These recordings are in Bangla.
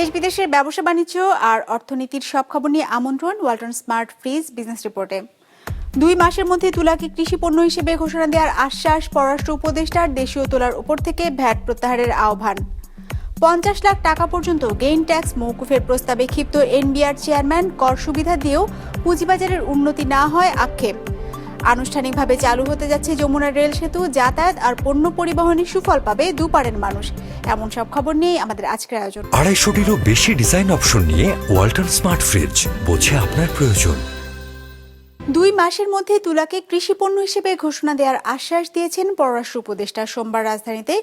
দেশ বিদেশের ব্যবসা বাণিজ্য আর অর্থনীতির সব খবর নিয়ে আমন্ত্রণ ওয়ালটন স্মার্ট ফ্রিজ বিজনেস রিপোর্টে। দুই মাসের মধ্যে তুলাকে কৃষি পণ্য হিসেবে ঘোষণা দেওয়ার আশ্বাস পররাষ্ট্র উপদেষ্টার দেশীয় তুলার উপর থেকে ভ্যাট প্রত্যাহারের আহ্বান। পঞ্চাশ লাখ টাকা পর্যন্ত গেইন ট্যাক্স মৌকুফের প্রস্তাবে ক্ষিপ্ত এনবিআর চেয়ারম্যান কর সুবিধা দিয়েও পুঁজিবাজারের উন্নতি না হয় আক্ষেপ। আনুষ্ঠানিকভাবে চালু হতে যাচ্ছে যমুনা রেল সেতু, যাতায়াত আর পণ্য পরিবহনের সুফল পাবে দুপারের মানুষ। এমন সব খবর নিয়েই আমাদের আজকের আয়োজন। আড়াইশোটিরও বেশি ডিজাইন অপশন নিয়ে ওয়াল্টন স্মার্ট ফ্রিজ বোঝে আপনার প্রয়োজন। দুই মাসের মধ্যে তুলাকে কৃষি পণ্য হিসেবে ঘোষণা দেওয়ার আশ্বাস দিয়েছেন পররাষ্ট্র উপদেষ্টা। সোমবার রাজধানীতে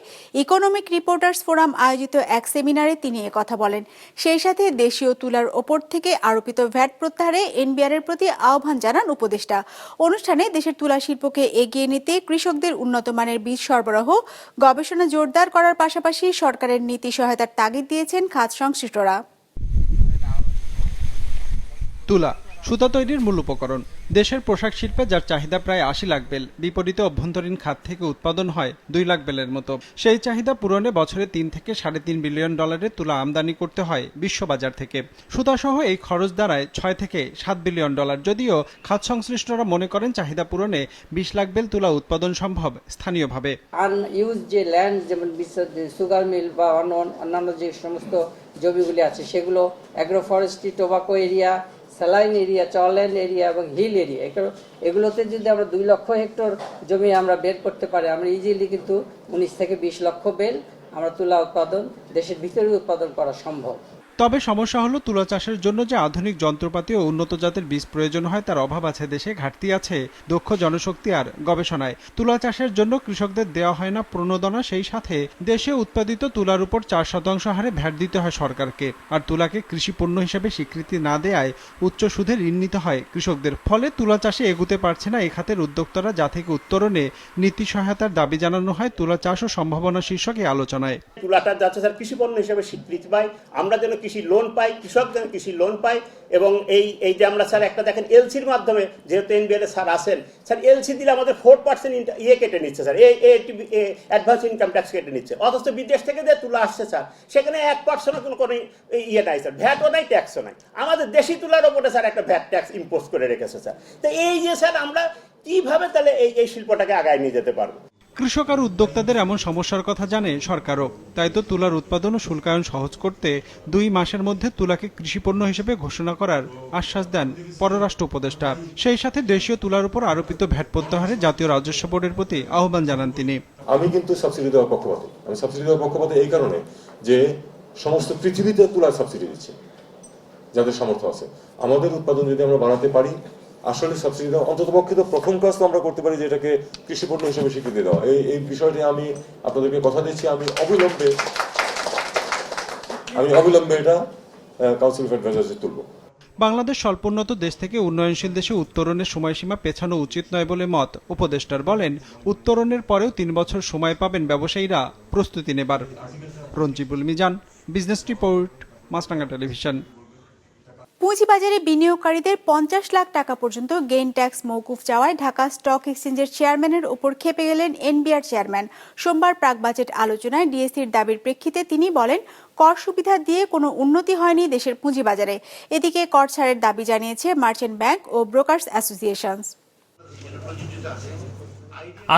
ইকোনমিক রিপোর্টার্স ফোরাম আয়োজিত এক সেমিনারে তিনি কথা বলেন। সেই সাথে দেশীয় তুলার ওপর থেকে আরোপিত ভ্যাট প্রত্যাহারে এনবিআরের প্রতি আহ্বান জানান উপদেষ্টা। অনুষ্ঠানে দেশের তুলা শিল্পকে এগিয়ে নিতে কৃষকদের উন্নত মানের বীজ সরবরাহ, গবেষণা জোরদার করার পাশাপাশি সরকারের নীতি সহায়তার তাগিদ দিয়েছেন খাত সংশ্লিষ্টরা। তুলা, সুতা তৈরির মূল উপকরণ। দেশের পোশাক শিল্পে যার চাহিদা প্রায় আশি লাখ বেল, বিপরীতে অভ্যন্তরীণ খাত থেকে উৎপাদন হয় দুই লাখ বেলের মতো। সেই চাহিদা পূরণে বছরে তিন থেকে সাড়ে তিন বিলিয়ন ডলারের তুলা আমদানি করতে হয় বিশ্ববাজার থেকে। সুতাসহ এই খরচ দাঁড়ায় ছয় থেকে সাত বিলিয়ন ডলার। যদিও খাত সংশ্লিষ্টরা মনে করেন চাহিদা পূরণে বিশ লাখ বেল তুলা উৎপাদন সম্ভব স্থানীয়ভাবে। যে ল্যান্ড যেমন সুগার মিল বা অন্য অন্যান্য যে সমস্ত জমিগুলি আছে, সেগুলো agro forestry tobacco area saline area চলেন এরিয়া এবং হিল এরিয়া। এগুলো এগুলোতে যদি আমরা দুই লক্ষ হেক্টর জমি আমরা বের করতে পারি, আমরা ইজিলি কিন্তু উনিশ থেকে বিশ লক্ষ বেল আমরা তুলা উৎপাদন, দেশের ভিতরে উৎপাদন করা সম্ভব। তবে সমস্যা হলো তুলা চাষের জন্য যে আধুনিক যন্ত্রপাতি ও উন্নত জাতের বীজ প্রয়োজন হয় তার অভাব আছে, দেশে ঘাটতি আছে, দক্ষ জনশক্তি আর গবেষণায়। তুলা চাষের জন্য কৃষকদের দেওয়া হয় না প্রণোদনা, সেই সাথে দেশে উৎপাদিত তুলার উপর চার শতাংশ হারে ভ্যাট দিতে হয় সরকারকে আর তুলাকে কৃষি পণ্য হিসেবে স্বীকৃতি না দেয়ায় উচ্চ সুদে ঋণ নিতে হয় কৃষকদের। ফলে তুলা চাষে এগুতে পারছে না, এ খাতের উদ্যোক্তারা যা থেকে উত্তরণে নীতি সহায়তার দাবি জানানো হয়, তুলা চাষ ও সম্ভাবনা শীর্ষক এই আলোচনায়। তুলাটা যাচ্ছে স্যার হিসেবে স্বীকৃতি পাই আমরা যেন কৃষি লোন পাই কৃষক যেন কৃষি লোন পাই এবং এই এই যে আমরা স্যার একটা দেখেন এলসির মাধ্যমে, যেহেতু এনবিএল স্যার আসেন স্যার এলসি দিলে আমাদের ফোর পার্সেন্ট ইয়ে কেটে নিচ্ছে স্যার এই অ্যাডভান্স ইনকাম ট্যাক্স কেটে নিচ্ছে। অথচ বিদেশ থেকে যে তুলা আসছে স্যার, সেখানে এক পার্সেন্ট কোনো কোনো ইয়ে নাই স্যার ভ্যাটও নাই ট্যাক্সও নাই। আমাদের দেশি তুলার ওপরে স্যার একটা ভ্যাট ট্যাক্স ইম্পোজ করে রেখেছে স্যার। তো এই যে স্যার আমরা কীভাবে তাহলে এই এই শিল্পটাকে আগায় নিয়ে যেতে পারব? কৃষক আর উদ্যোক্তাদের এমন সমস্যার কথা জানে সরকারও। তাই তো তুলার উৎপাদন ও শুল্কায়ন সহজ করতে দুই মাসের মধ্যে তুলাকে কৃষিপণ্য হিসেবে ঘোষণা করার আশ্বাস দেন পররাষ্ট্র উপদেষ্টা। সেই সাথে দেশীয় তুলার উপর আরোপিত ভ্যাট প্রত্যাহারে জাতীয় রাজস্ব বোর্ডের প্রতি আহ্বান জানান তিনি। আমি কিন্তু সাবসিডি দেওয়ার পক্ষপাতী। আমি সাবসিডি দেওয়ার পক্ষপাতী এই কারণে যে সমস্ত পৃথিবীতে তুলার সাবসিডি দিচ্ছে, যাদের সামর্থ্য আছে। আমাদের উৎপাদন যদি আমরা বাড়াতে পারি আসলে সাবসিডি দেওয়া অন্তত পক্ষে তো প্রথম কাজ তো আমরা করতে পারি যে এটাকে কৃষি পণ্য হিসেবে স্বীকৃতি দেওয়া। এই এই বিষয়টি আমি আপনাদেরকে কথা দিচ্ছি, আমি অবিলম্বে আমি অবিলম্বে এটা কাউন্সিল অফ অ্যাডভাইজার্সে তুলব। বাংলাদেশ স্বল্পোন্নত দেশ থেকে উন্নয়নশীল দেশে উত্তরণের সময়সীমা পেছানো উচিত নয় বলে মত। উপদেষ্টার বলেন, উত্তরণের পরেও তিন বছর সময় পাবেন ব্যবসায়ীরা। প্রস্তুতি নেবার। Ranjibul Mizan business report Maasranga television পুঁজিবাজারে বিনিয়োগকারীদের পঞ্চাশ লাখ টাকা পর্যন্ত গেইন ট্যাক্স মৌকুফ চাওয়ায় ঢাকা স্টক এক্সচেঞ্জের চেয়ারম্যানের উপর খেপে গেলেন এনবিআর চেয়ারম্যান সোমবার প্রাক বাজেট আলোচনায় ডিএসসির দাবির প্রেক্ষিতে তিনি বলেন, কর সুবিধা দিয়ে কোনো উন্নতি হয়নি দেশের পুঁজিবাজারে। এদিকে কর ছাড়ের দাবি জানিয়েছে মার্চেন্ট ব্যাংক ও ব্রোকার্স অ্যাসোসিয়েশন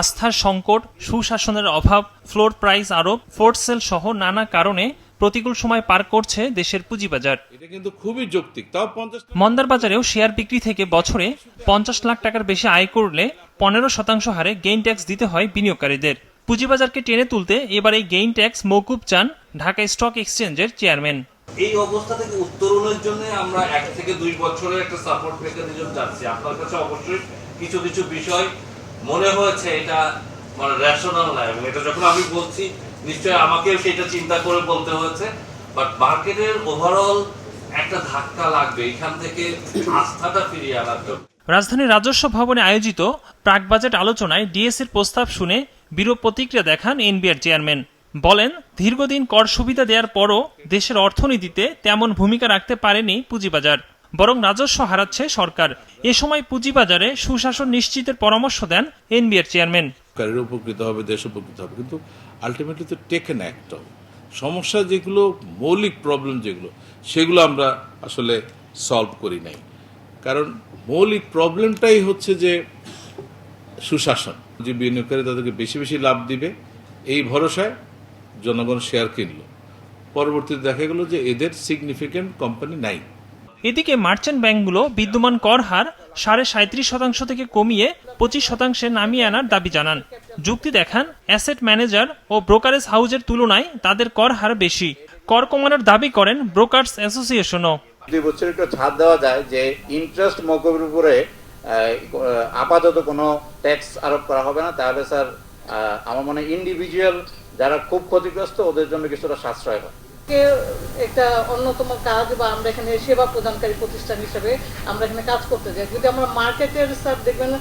আস্থার সংকট, সুশাসনের অভাব ফ্লোর প্রাইস আরোপ ফোর্ট সেল সহ নানা কারণে প্রতিকূল সময় পার করছে দেশের পুঁজিবাজার। এটা কিন্তু খুবই যৌক্তিক। তাও পঞ্চাশ মন্দার বাজারেও শেয়ার বিক্রি থেকে বছরে পঞ্চাশ লাখ টাকার বেশি আয় করলে পনেরো শতাংশ হারে গেইন ট্যাক্স দিতে হয় বিনিয়োগকারীদের। পুঁজিবাজারকে টেনে তুলতে এবার এই গেইন ট্যাক্স মৌকুব চান ঢাকা স্টক এক্সচেঞ্জের চেয়ারম্যান। এই অবস্থা থেকে উত্তরণের জন্য আমরা এক থেকে দুই বছরের একটা সাপোর্ট মেকানিজম চাচ্ছি আপনার কাছে অবশ্যই কিছু কিছু বিষয় মনে হয়েছে এটা মানে রেশনাল না এবং এটা যখন আমি বলছি নিশ্চয়ই আমাকেও সেটা চিন্তা করে বলতে হয়েছে বাট মার্কেটের ওভারঅল একটা ধাক্কা লাগবে, এখান থেকে আস্থাটা ফিরিয়ে আনার জন্য। রাজধানীর রাজস্ব ভবনে আয়োজিত প্রাক বাজেট আলোচনায় ডিএসির প্রস্তাব শুনে বিরূপ প্রতিক্রিয়া দেখান এনবিআর চেয়ারম্যান। বলেন, দীর্ঘদিন কর সুবিধা দেওয়ার পরও দেশের অর্থনীতিতে তেমন ভূমিকা রাখতে পারেনি পুঁজিবাজার, বরং রাজস্ব হারাচ্ছে সরকার। এ সময় পুঁজিবাজারে সুশাসন নিশ্চিতের পরামর্শ দেন এনবিআর চেয়ারম্যান। সরকারের উপকৃত হবে, দেশ উপকৃত হবে। কিন্তু আলটিমেটলি তো টেকেন অ্যাক্ট হবে। সমস্যা যেগুলো, মৌলিক প্রবলেম যেগুলো, সেগুলো আমরা আসলে সলভ করি নাই। কারণ মৌলিক প্রবলেমটাই হচ্ছে যে সুশাসন। যে বিনিয়োগকারী তাদেরকে বেশি বেশি লাভ দিবে, এই ভরসায় জনগণ শেয়ার কিনল। পরবর্তীতে দেখা গেল যে এদের সিগনিফিক্যান্ট কোম্পানি নাই। এদিকে মার্চেন্ট ব্যাংকগুলো বিদ্যমান কর হার সাড়ে সাঁত্রিশ শতাংশ থেকে কমিয়ে পঁচিশ শতাংশে নামিয়ে আনার দাবি জানান। যুক্তি দেখান, অ্যাসেট ম্যানেজার ও ব্রোকারেজ হাউজের তুলনায় তাদের কর হার বেশি। কর কমানোর দাবি করেন ব্রোকার্স অ্যাসোসিয়েশনও। দুই বছর একটু ছাড় দেওয়া যায় যে ইন্টারেস্ট মৌকুবের উপরে আপাতত কোনো ট্যাক্স আরোপ করা হবে না। তাহলে স্যার আমার মনে ইন্ডিভিজুয়াল যারা খুব ক্ষতিগ্রস্ত, ওদের জন্য কিছুটা সাশ্রয় হয়। একটা অন্যতম কাজ বা আমরা এখানে সেবা প্রদানকারী প্রতিষ্ঠান হিসেবে আমরা এখানে কাজ করতে যাই। যদি আমরা মার্কেটের স্যার দেখবেন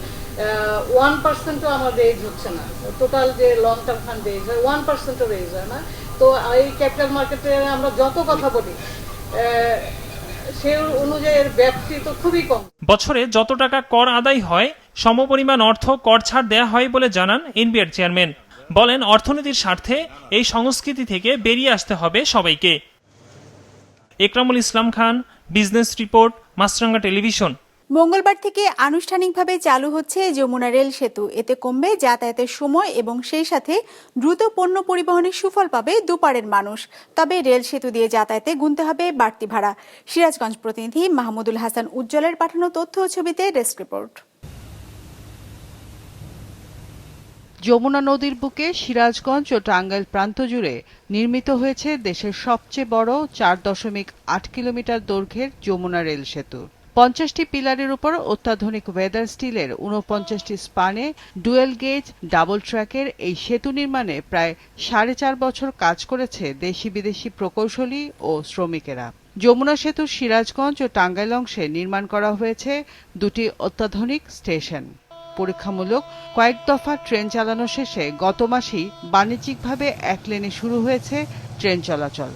ওয়ান পার্সেন্টও আমাদের এজ হচ্ছে না। টোটাল যে লং টার্ম ফান্ড এজ হয় ওয়ান পার্সেন্টও রেজ হয় না। তো এই ক্যাপিটাল মার্কেটে আমরা যত কথা বলি সে অনুযায়ী এর ব্যাপ্তি তো খুবই কম। বছরে যত টাকা কর আদায় হয়, সমপরিমাণ অর্থ কর ছাড় দেয়া হয় বলে জানান এনবিআর চেয়ারম্যান বলেন, অর্থনীতির স্বার্থে এই সংস্কৃতি থেকে বেরিয়ে আসতে হবে সবাইকে। Ekramul Islam Khan, business report, Maasranga television. মঙ্গলবার থেকে আনুষ্ঠানিকভাবে চালু হচ্ছে যমুনা রেল সেতু। এতে কমবে যাতায়াতের সময় এবং সেই সাথে দ্রুত পণ্য পরিবহনের সুফল পাবে দুপারের মানুষ। তবে রেল সেতু দিয়ে যাতায়াতে গুনতে হবে বাড়তি ভাড়া। সিরাজগঞ্জ প্রতিনিধি মাহমুদুল হাসান উজ্জ্বলের পাঠানো তথ্য ছবিতে ডেস্ক রিপোর্ট। যমুনা নদীর বুকে সিরাজগঞ্জ ও টাঙ্গাইল প্রান্ত জুড়ে নির্মিত হয়েছে দেশের সবচেয়ে বড় চার দশমিক আট কিলোমিটার দৈর্ঘ্যের যমুনা রেল সেতু। পঞ্চাশটি পিলারের উপর অত্যাধুনিক ওয়েদার স্টিলের উনপঞ্চাশটি স্পানে ডুয়েল গেজ, ডাবল ট্র্যাকের এই সেতু নির্মাণে প্রায় সাড়ে চার বছর কাজ করেছে দেশি বিদেশি প্রকৌশলী ও শ্রমিকেরা। যমুনা সেতুর সিরাজগঞ্জ ও টাঙ্গাইল অংশে নির্মাণ করা হয়েছে দুটি অত্যাধুনিক স্টেশন। পরীক্ষামূলক কয়েক দফা ট্রেন চালানো শেষে গত মাসেই বাণিজ্যিকভাবে এক লেনে শুরু হয়েছে ট্রেন চলাচল।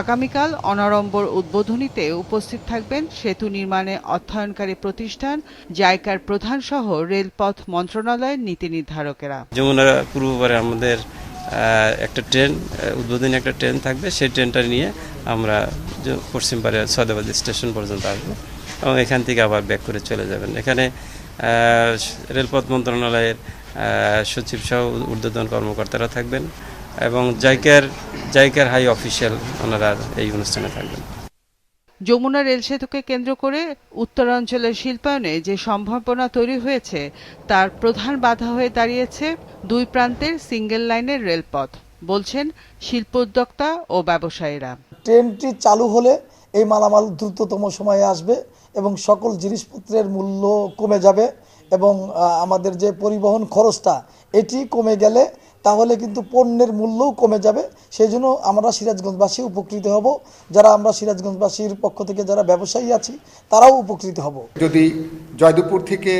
আগামীকাল অনাড়ম্বর উদ্বোধনীতে উপস্থিত থাকবেন সেতু নির্মাণে অর্থায়নকারী প্রতিষ্ঠান, জাইকার প্রধান সহ রেলপথ মন্ত্রণালয়ের নীতি নির্ধারকেরা। যমুনা পূর্বপারে আমাদের একটা ট্রেন উদ্বোধনী একটা ট্রেন থাকবে। সেই ট্রেনটা নিয়ে আমরা যে পশ্চিম পারে সদাবাদ স্টেশন পর্যন্ত আসব এবং এখান থেকে আবার ব্যাক করে চলে যাবেন। এখানে রেলপথ মন্ত্রণালয়ের সচিব সহ ঊর্ধ্বতন কর্মকর্তারা থাকবেন এবং জাইকার জাইকার হাই অফিসিয়াল ওনারা এই অনুষ্ঠানে থাকবেন। যমুনা রেল সেতুকে কেন্দ্র করে উত্তরাঞ্চলের শিল্পায়নে যে সম্ভাবনা তৈরি হয়েছে তার প্রধান বাধা হয়ে দাঁড়িয়েছে দুই প্রান্তের সিঙ্গেল লাইনের রেলপথ বলছেন শিল্প উদ্যোক্তা ও ব্যবসায়ীরা। ট্রেনটি চালু হলে এই মালামাল দ্রুততম সময়ে আসবে এবং সকল জিনিসপত্রের মূল্য কমে যাবে এবং আমাদের যে পরিবহন খরচটা, এটি কমে গেলে তাহলে কিন্তু পণ্যের মূল্যও কমে যাবে। সেই জন্য আমরা সিরাজগঞ্জবাসী উপকৃত হব। যারা আমরা সিরাজগঞ্জবাসীর পক্ষ থেকে যারা ব্যবসায়ী আছি, তারাও উপকৃত হব। যদি জয়দেবপুর থেকে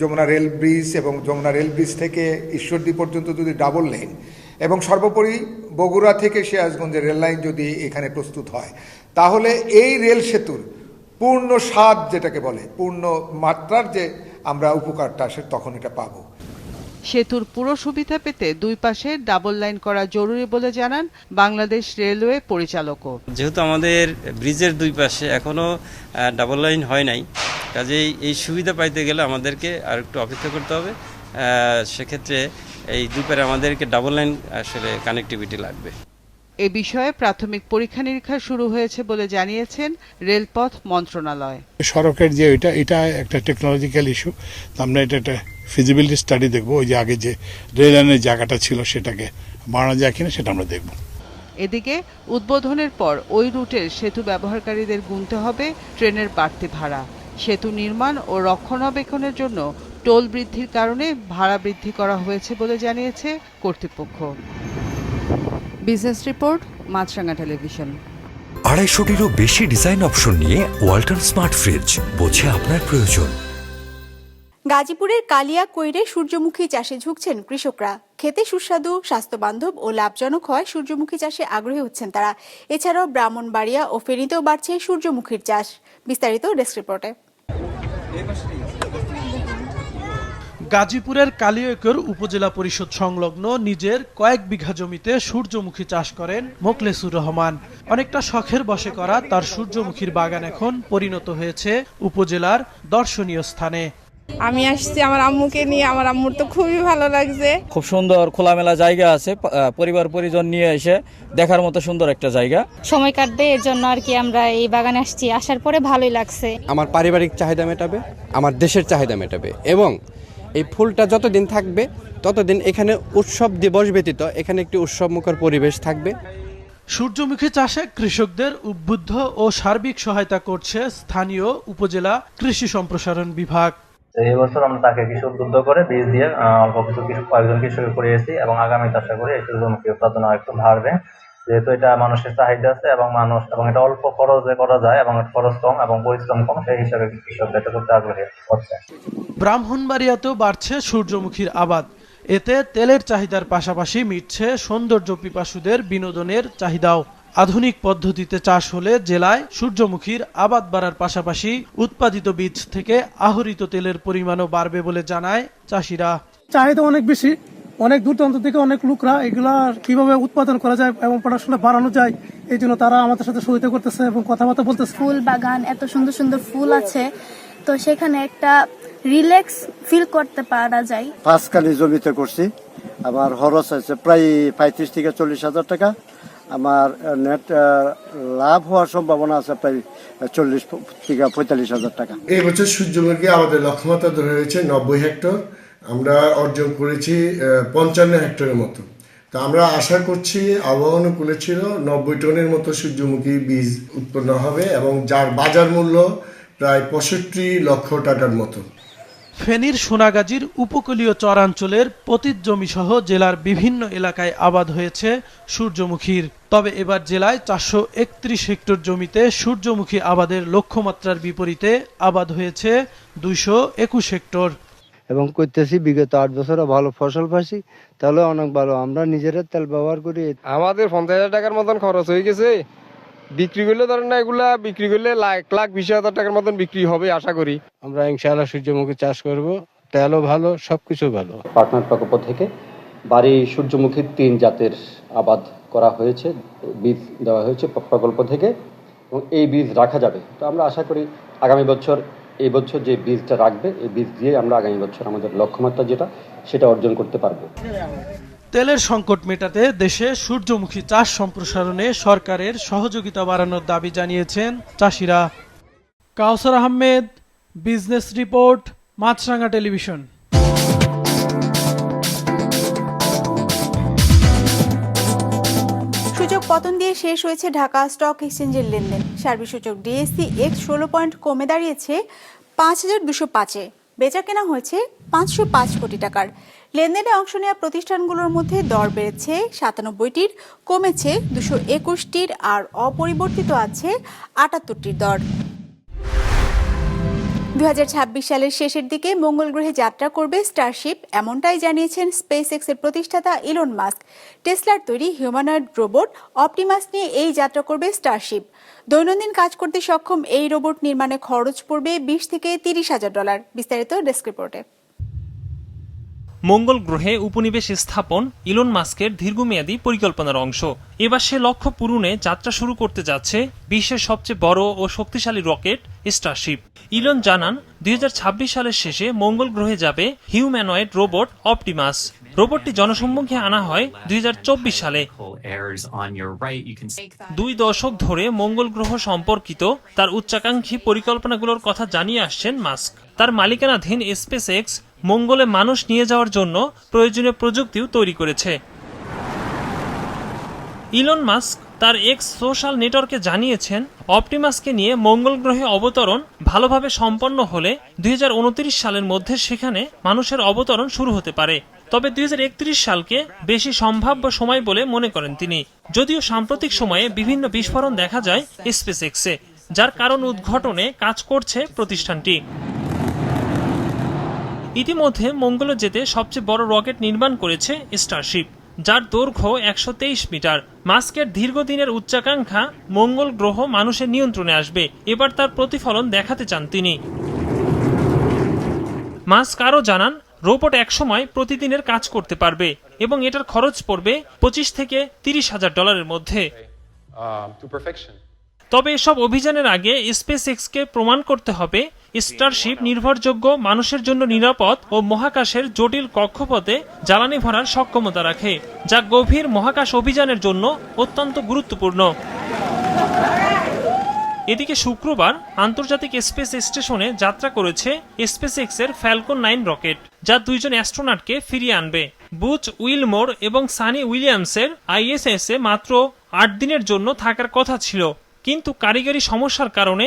যমুনা রেল ব্রিজ এবং যমুনা রেল ব্রিজ থেকে ঈশ্বরদী পর্যন্ত যদি ডাবল লেন এবং সর্বোপরি বগুড়া থেকে সিরাজগঞ্জের রেল লাইন যদি এখানে প্রস্তুত হয় তাহলে এই রেল সেতুর পূর্ণ স্বাদ যেটাকে বলে পূর্ণ মাত্রার যে আমরা উপকারটা সে তখন এটা পাবো। সেতুর পুরো সুবিধা পেতে দুই পাশে ডাবল লাইন করা জরুরি বলে জানান বাংলাদেশ রেলওয়ে পরিচালকও। যেহেতু আমাদের ব্রিজের দুই পাশে এখনও ডাবল লাইন হয় নাই কাজেই এই সুবিধা পাইতে গেলে আমাদেরকে আর একটু অপেক্ষা করতে হবে। সেক্ষেত্রে এই দুপারে আমাদেরকে ডাবল লাইন আসলে কানেক্টিভিটি লাগবে। এ বিষয়ে প্রাথমিক পরীক্ষা নিরীক্ষা শুরু হয়েছে বলে জানিয়েছেন রেলপথ মন্ত্রণালয়। সড়কের যে এটা এটা একটা টেকনোলজিক্যাল ইস্যু আমরা এটা একটা ফিজিবিলিটি স্টাডি দেখব। ওই যে আগে যে রেল লাইনের জায়গাটা ছিল সেটাকে বাড়ানো যায় কিনা সেটা আমরা দেখব। এদিকে উদ্বোধনের পর ওই রুটের সেতু ব্যবহারকারীদের গুনতে হবে ট্রেনের বাড়তি ভাড়া। সেতু নির্মাণ ও রক্ষণাবেক্ষণের জন্য টোল বৃদ্ধির কারণে ভাড়া বৃদ্ধি করা হয়েছে বলে জানিয়েছে কর্তৃপক্ষ। Business report Maasranga television. আড়াইশোটিরও বেশি ডিজাইন অপশন নিয়ে ওয়ালটন স্মার্ট ফ্রিজ বোঝে আপনার প্রয়োজন। গাজীপুরের কালিয়া কৈরে সূর্যমুখী চাষে ঝুঁকছেন কৃষকরা। খেতে সুস্বাদু স্বাস্থ্যবান্ধব ও লাভজনক হয় সূর্যমুখী চাষে আগ্রহী হচ্ছেন তারা। এছাড়াও ব্রাহ্মণবাড়িয়া ও ফেনীতেও বাড়ছে সূর্যমুখীর চাষ। বিস্তারিত ডেস্ক রিপোর্টে। গাজীপুরের কালিয়কর উপজেলা পরিষদ সংলগ্ন নিজের কয়েক বিঘা জমিতে সূর্যমুখী চাষ করেন মোকলেসুর রহমান। অনেকটা শখের বসে করা তার সূর্যমুখীর বাগান এখন পরিণত হয়েছে উপজেলার দর্শনীয় স্থানে। আমি আসছি আমার আম্মুকে নিয়ে আমার আম্মুর তো খুবই ভালো লাগছে। খুব সুন্দর খোলামেলা জায়গা আছে পরিবার পরিজন নিয়ে এসে দেখার মতো সুন্দর একটা জায়গা। সময় কাটবে এর জন্য আর কি আমরা এই বাগানে আসছি। আসার পরে ভালোই লাগছে। আমার পারিবারিক চাহিদা মেটাবে আমার দেশের চাহিদা মেটাবে এবং এই ফুলটা যতদিন থাকবে ততদিন এখানে উৎসব দিবস ব্যতীত এখানে একটি উৎসবমুখর পরিবেশ থাকবে। সূর্যমুখী চাষে কৃষকদের উদ্বুদ্ধ ও সার্বিক সহায়তা করছে স্থানীয় উপজেলা কৃষি সম্প্রসারণ বিভাগ। এই বছর আমরা তাকে কিছু উদ্বুদ্ধ করে বীজ দিয়ে অল্প কিছু কিছু কয়েকজন কৃষক করিয়েছি এবং আগামীতে আশা করি এই সূর্যমুখী উৎপাদন একটু বাড়বে। যেহেতু এটা মানুষের চাহিদা আছে এবং মানুষ এবং এটা অল্প খরচে করা যায় এবং খরচ কম এবং পরিশ্রম কম সেই হিসাবে কৃষক এটা করতে আগ্রহী হচ্ছে। ব্রাহ্মণবাড়িয়াতেও বাড়ছে সূর্যমুখীর আবাদ। এতে তেলের চাহিদার পাশাপাশি মিটছে সৌন্দর্য পিপাসুদের বিনোদনের চাহিদাও। আধুনিক পদ্ধতিতে চাষ হলে জেলায় সূর্যমুখীর আবাদ বাড়ার পাশাপাশি উৎপাদিত বীজ থেকে আহরিত তেলের পরিমাণও বাড়বে বলে জানায় চাষিরা। চাহিদা অনেক বেশি। অনেক দূর দূরান্ত থেকে অনেক লোকরা এগুলা কীভাবে উৎপাদন করা যায় এবং পড়াশোনা বাড়ানো যায় এই জন্য তারা আমাদের সাথে সহায়তা করতেছে এবং কথাবার্তা বলতেছে। ফুল বাগান এত সুন্দর সুন্দর ফুল আছে। তো সেখানে একটা রিল্যাক্স ফিল করতে পারা যায়। পাঁচখানি জমিতে করছি। আমার খরচ আছে প্রায় পঁয়ত্রিশ থেকে চল্লিশ হাজার টাকা। আমার নেট লাভ হওয়ার সম্ভাবনা আছে প্রায় চল্লিশ থেকে পঁয়তাল্লিশ হাজার টাকা। এই বছর সূর্যমুখী আমাদের লক্ষ্যমাত্রা ধরে হয়েছে নব্বই হেক্টর। আমরা অর্জন করেছি পঞ্চান্ন হেক্টরের মতো। তো আমরা আশা করছি আবহাওয়া অনুকূলে ছিল নব্বই টনের মতো সূর্যমুখী বীজ উৎপন্ন হবে এবং যার বাজার মূল্য প্রায় পঁয়ষট্টি লক্ষ টাকার মতো। ফেনীর সোনাগাজীর উপকূলীয় চরাঞ্চলের পতিত জমিসহ জেলার বিভিন্ন এলাকায় আবাদ হয়েছে সূর্যমুখীর। তবে এবার জেলায় চারশো একত্রিশ হেক্টর জমিতে সূর্যমুখী আবাদের লক্ষ্যমাত্রার বিপরীতে আবাদ হয়েছে দুইশো একুশ হেক্টর। এবং করতেছি বিগত আট বছরে ভালো ফসল পাইছি তাহলে অনেক ভালো। আমরা নিজেরা তেল ব্যবহার করি। আমাদের পঞ্চাশ হাজার টাকার মতন খরচ হয়ে গেছে। বিক্রি করলে ধরেন না এগুলা বিক্রি করলে লাখ লাখ বিশ হাজার টাকার মতন বিক্রি হবে আশা করি। আমরা ইনশাআল্লাহ সূর্যমুখী চাষ করব। তেলও ভালো সবকিছু ভালো। পার্টনার প্রকল্প থেকে বাড়ি সূর্যমুখীর তিন জাতের আবাদ করা হয়েছে বীজ দেওয়া হয়েছে প্রকল্প থেকে এবং এই বীজ রাখা যাবে। তো আমরা আশা করি আগামী বছর এই বছর যে বীজটা রাখবে, এই বীজ দিয়ে আমরা আগামী বছর আমাদের লক্ষ্যমাত্রা যেটা, সেটা অর্জন করতে পারব। তেলের সংকট মেটাতে দেশে সূর্যমুখী চাষ সম্প্রসারণে সরকারের সহযোগিতা বাড়ানোর দাবি জানিয়েছেন চাষিরা। Kawsar Ahmed, business report Maasranga television. পতন দিয়ে শেষ হয়েছে ঢাকা স্টক এক্সচেঞ্জের লেনদেন। সার্বিসূচক ডিএসসি এক্স ষোলো পয়েন্ট কমে দাঁড়িয়েছে পাঁচ হাজার দুশো পাঁচে। বেচা কেনা হয়েছে পাঁচশো পাঁচ কোটি টাকার। লেনদেনে অংশ নেওয়া প্রতিষ্ঠানগুলোর মধ্যে দর বেড়েছে সাতানব্বইটির, কমেছে দুশো একুশটির আর অপরিবর্তিত আছে আটাত্তরটির দর। দু হাজার ছাব্বিশ সালের শেষের দিকে মঙ্গল গ্রহে যাত্রা করবে স্টারশিপ এমনটাই জানিয়েছেন স্পেস এক্সের প্রতিষ্ঠাতা ইলন মাস্ক টেসলার তৈরি হিউম্যানয়েড রোবট অপটিমাস নিয়ে এই যাত্রা করবে স্টারশিপ দৈনন্দিন কাজ করতে সক্ষম এই রোবট নির্মাণে খরচ পড়বে বিশ থেকে তিরিশ হাজার ডলার। বিস্তারিত ডেস্ক রিপোর্টে। মঙ্গল গ্রহে উপনিবেশ স্থাপন ইলন মাস্কের দীর্ঘমেয়াদী পরিকল্পনার অংশ। এবার সে লক্ষ্য পূরণে যাত্রা শুরু করতে যাচ্ছে বিশ্বের সবচেয়ে বড় ও শক্তিশালী রকেট স্টারশিপ। ইলন জানান, দুই হাজার ছাব্বিশ সালের শেষে মঙ্গল গ্রহে যাবে হিউম্যানয়েড রোবট অপটিমাস। রোবটটি জনসম্মুখে আনা হয় দুই হাজার চব্বিশ সালে। দুই দশক ধরে মঙ্গল গ্রহ সম্পর্কিত তার উচ্চাকাঙ্ক্ষী পরিকল্পনাগুলোর কথা জানিয়ে আসছেন মাস্ক। তার মালিকানাধীন স্পেস এক্স মঙ্গলে মানুষ নিয়ে যাওয়ার জন্য প্রয়োজনীয় প্রযুক্তিও তৈরি করেছে। ইলন মাস্ক তার এক্স সোশ্যাল নেটওয়ার্কে জানিয়েছেন, অপটিমাসকে নিয়ে মঙ্গল গ্রহে অবতরণ ভালোভাবে সম্পন্ন হলে দুই হাজার উনত্রিশ সালের মধ্যে সেখানে মানুষের অবতরণ শুরু হতে পারে। তবে দুই হাজার একত্রিশ সালকে বেশি সম্ভাব্য সময় বলে মনে করেন তিনি। যদিও সাম্প্রতিক সময়ে বিভিন্ন বিস্ফোরণ দেখা যায় স্পেস এক্সে যার কারণ উদ্ঘাটনে কাজ করছে প্রতিষ্ঠানটি। ইতিমধ্যে মঙ্গলে যেতে সবচেয়ে বড় রকেট নির্মাণ করেছে স্টারশিপ যার দৈর্ঘ্য একশো তেইশ মিটার। মাস্কের দীর্ঘদিনের উচ্চাকাঙ্ক্ষা মঙ্গল গ্রহ মানুষের নিয়ন্ত্রণে আসবে। এবার তার প্রতিফলন দেখাতে চান তিনি। মাস্ক আরও জানান রোবট একসময় প্রতিদিনের কাজ করতে পারবে এবং এটার খরচ পড়বে পঁচিশ থেকে তিরিশ হাজার ডলারের মধ্যে। তবে এসব অভিযানের আগে স্পেস এক্সকে প্রমাণ করতে হবে স্টারশিপ নির্ভরযোগ্য, মানুষের জন্য নিরাপদ ও মহাকাশের জটিল কক্ষপথে জ্বালানি ভরার সক্ষমতা রাখে, যা গভীর মহাকাশ অভিযানের জন্য অত্যন্ত গুরুত্বপূর্ণ। এদিকে শুক্রবার আন্তর্জাতিক স্পেস স্টেশনে যাত্রা করেছে স্পেস এক্সের ফ্যালকন নাইন রকেট, যা দুইজন অ্যাস্ট্রোনটকে ফিরিয়ে আনবে। বুচ উইলমোর এবং সানি উইলিয়ামসের আইএসএস এ মাত্র আট দিনের জন্য থাকার কথা ছিল, কিন্তু কারিগরি সমস্যার কারণে